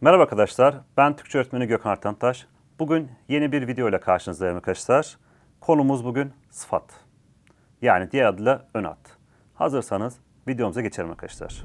Merhaba arkadaşlar, ben Türkçe öğretmeni Gökhan Artantaş. Bugün yeni bir video ile karşınızdayım arkadaşlar. Konumuz bugün sıfat. Yani diğer adıyla ön ad. Hazırsanız videomuza geçelim arkadaşlar.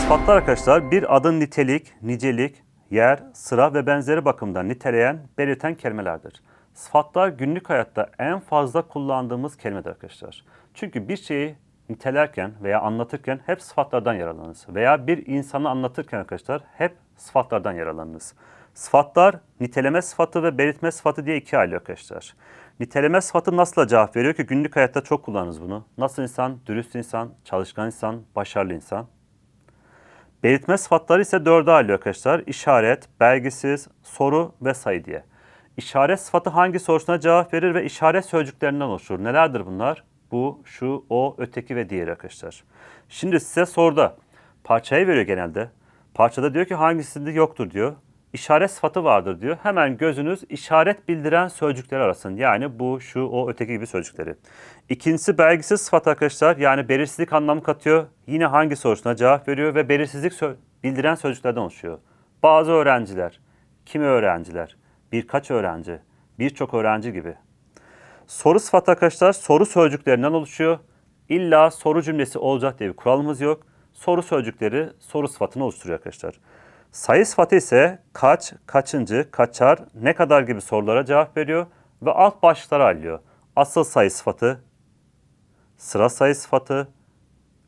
Sıfatlar arkadaşlar bir adın nitelik, nicelik, yer, sıra ve benzeri bakımdan niteleyen, belirten kelimelerdir. Sıfatlar günlük hayatta en fazla kullandığımız kelimedir arkadaşlar. Çünkü bir şeyi nitelerken veya anlatırken hep sıfatlardan yararlanırız. Veya bir insanı anlatırken arkadaşlar hep sıfatlardan yararlanırız. Sıfatlar niteleme sıfatı ve belirtme sıfatı diye ikiye ayrılıyor arkadaşlar. Niteleme sıfatı nasıl cevap veriyor ki günlük hayatta çok kullanırız bunu. Nasıl insan? Dürüst insan, çalışkan insan, başarılı insan. Belirtme sıfatları ise dörde ayrılıyor arkadaşlar. İşaret, belgisiz, soru ve sayı diye. İşaret sıfatı hangi sorusuna cevap verir ve işaret sözcüklerinden oluşur. Nelerdir bunlar? Bu, şu, o, öteki ve diğeri arkadaşlar. Şimdi size soruda parçayı veriyor genelde. Parçada diyor ki hangisinde yoktur diyor. İşaret sıfatı vardır diyor. Hemen gözünüz işaret bildiren sözcükleri arasın. Yani bu, şu, o, öteki gibi sözcükleri. İkincisi belgisiz sıfat arkadaşlar. Yani belirsizlik anlamı katıyor. Yine hangi sorusuna cevap veriyor ve belirsizlik sö- bildiren sözcüklerden oluşuyor. Bazı öğrenciler, kimi öğrenciler, birkaç öğrenci, birçok öğrenci gibi. Soru sıfatı arkadaşlar soru sözcüklerinden oluşuyor. İlla soru cümlesi olacak diye bir kuralımız yok. Soru sözcükleri soru sıfatını oluşturuyor arkadaşlar. Sayı sıfatı ise kaç, kaçıncı, kaçar, ne kadar gibi sorulara cevap veriyor ve alt başlıklara ayrılıyor. Asıl sayı sıfatı, sıra sayı sıfatı,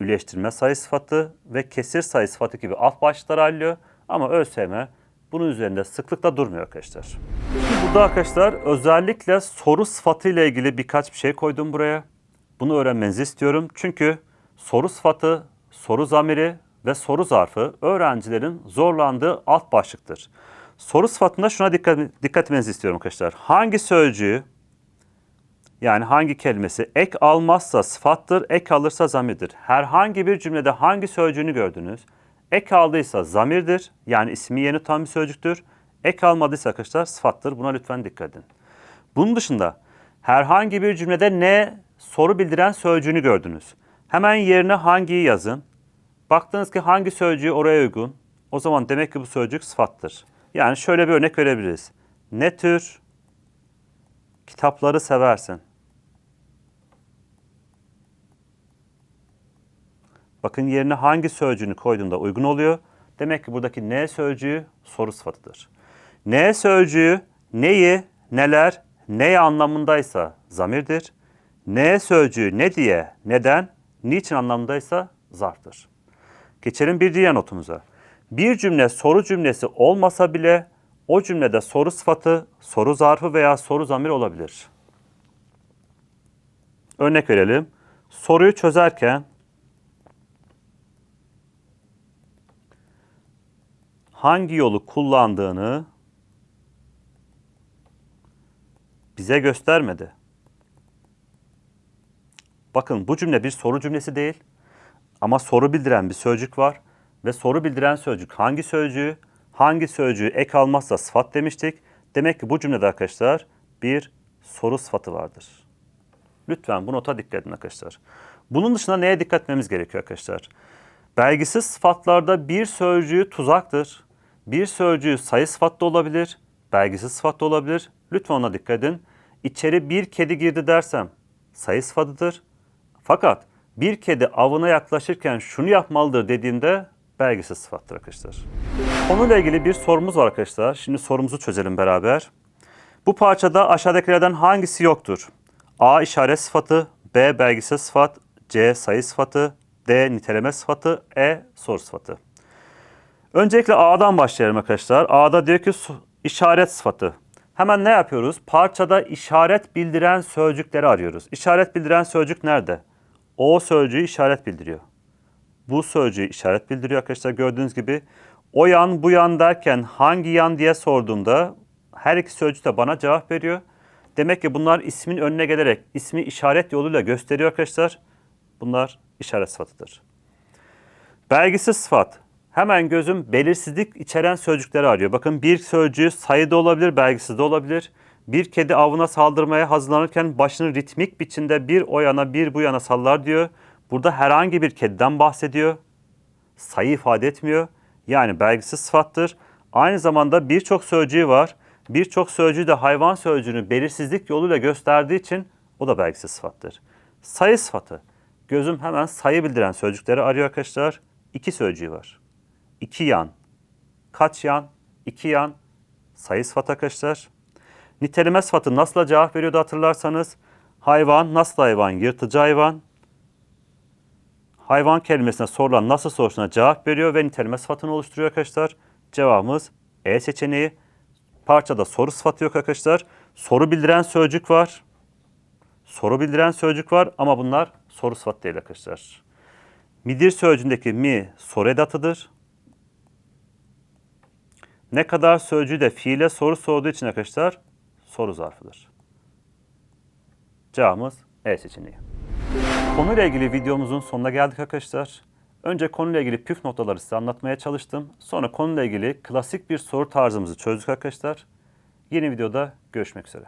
üleştirme sayı sıfatı ve kesir sayı sıfatı gibi alt başlıklara ayrılıyor. Ama ÖSYM bunun üzerinde sıklıkla durmuyor arkadaşlar. Burada arkadaşlar özellikle soru sıfatı ile ilgili birkaç bir şey koydum buraya. Bunu öğrenmenizi istiyorum. Çünkü soru sıfatı, soru zamiri ve soru zarfı öğrencilerin zorlandığı alt başlıktır. Soru sıfatında şuna dikkat, dikkat etmenizi istiyorum arkadaşlar. Hangi sözcüğü yani hangi kelimesi ek almazsa sıfattır, ek alırsa zamirdir. Herhangi bir cümlede hangi sözcüğünü gördünüz? Ek aldıysa zamirdir, yani ismi yeni tam bir sözcüktür. Ek almadıysa arkadaşlar sıfattır. Buna lütfen dikkat edin. Bunun dışında herhangi bir cümlede ne soru bildiren sözcüğünü gördünüz. Hemen yerine hangiyi yazın. Baktınız ki hangi sözcüğü oraya uygun. O zaman demek ki bu sözcük sıfattır. Yani şöyle bir örnek verebiliriz. Ne tür kitapları seversin? Bakın yerine hangi sözcüğünü koyduğunda uygun oluyor. Demek ki buradaki ne sözcüğü soru sıfatıdır. Ne sözcüğü neyi, neler, neye anlamındaysa zamirdir. Ne sözcüğü ne diye, neden, niçin anlamındaysa zarftır. Geçelim bir diğer notumuza. Bir cümle soru cümlesi olmasa bile o cümlede soru sıfatı, soru zarfı veya soru zamir olabilir. Örnek verelim. Soruyu çözerken hangi yolu kullandığını bize göstermedi. Bakın bu cümle bir soru cümlesi değil ama soru bildiren bir sözcük var ve soru bildiren sözcük hangi sözcüğü, hangi sözcüğü ek almazsa sıfat demiştik. Demek ki bu cümlede arkadaşlar bir soru sıfatı vardır. Lütfen bu nota dikkat edin arkadaşlar. Bunun dışında neye dikkat etmemiz gerekiyor arkadaşlar? Belgisiz sıfatlarda bir sözcüğü tuzaktır. Bir sözcüğü sayı sıfatlı olabilir, belgisiz sıfatlı olabilir. Lütfen ona dikkat edin. İçeri bir kedi girdi dersem sayı sıfatıdır. Fakat bir kedi avına yaklaşırken şunu yapmalıdır dediğimde belgisiz sıfattır arkadaşlar. Konuyla ilgili bir sorumuz var arkadaşlar. Şimdi sorumuzu çözelim beraber. Bu parçada aşağıdakilerden hangisi yoktur? A işaret sıfatı, B belgisiz sıfat, C sayı sıfatı, D niteleme sıfatı, E soru sıfatı. Öncelikle A'dan başlayalım arkadaşlar. A'da diyor ki işaret sıfatı. Hemen ne yapıyoruz? Parçada işaret bildiren sözcükleri arıyoruz. İşaret bildiren sözcük nerede? O sözcüğü işaret bildiriyor. Bu sözcüğü işaret bildiriyor arkadaşlar gördüğünüz gibi. O yan bu yan derken hangi yan diye sorduğumda her iki sözcük de bana cevap veriyor. Demek ki bunlar ismin önüne gelerek ismi işaret yoluyla gösteriyor arkadaşlar. Bunlar işaret sıfatıdır. Belgisiz sıfat. Hemen gözüm belirsizlik içeren sözcükleri arıyor. Bakın bir sözcüğü sayıda olabilir, belgisiz de olabilir. Bir kedi avına saldırmaya hazırlanırken başını ritmik biçimde bir o yana bir bu yana sallar diyor. Burada herhangi bir kediden bahsediyor. Sayı ifade etmiyor. Yani belgisiz sıfattır. Aynı zamanda birçok sözcüğü var. Birçok sözcüğü de hayvan sözcüğünü belirsizlik yoluyla gösterdiği için o da belgisiz sıfattır. Sayı sıfatı. Gözüm hemen sayı bildiren sözcükleri arıyor arkadaşlar. İki sözcüğü var. İki yan, kaç yan, iki yan, sayı sıfatı arkadaşlar. Niteleme sıfatı nasıl cevap veriyordu hatırlarsanız. Hayvan, nasıl hayvan, yırtıcı hayvan. Hayvan kelimesine sorulan nasıl sorusuna cevap veriyor ve niteleme sıfatını oluşturuyor arkadaşlar. Cevabımız E seçeneği. Parçada soru sıfatı yok arkadaşlar. Soru bildiren sözcük var. Soru bildiren sözcük var ama bunlar soru sıfatı değil arkadaşlar. Midir sözcüğündeki mi soru edatıdır. Ne kadar sözcüğü de fiile soru sorduğu için arkadaşlar soru zarfıdır. Cevabımız E seçeneği. Konuyla ilgili videomuzun sonuna geldik arkadaşlar. Önce konuyla ilgili püf noktaları size anlatmaya çalıştım. Sonra konuyla ilgili klasik bir soru tarzımızı çözdük arkadaşlar. Yeni videoda görüşmek üzere.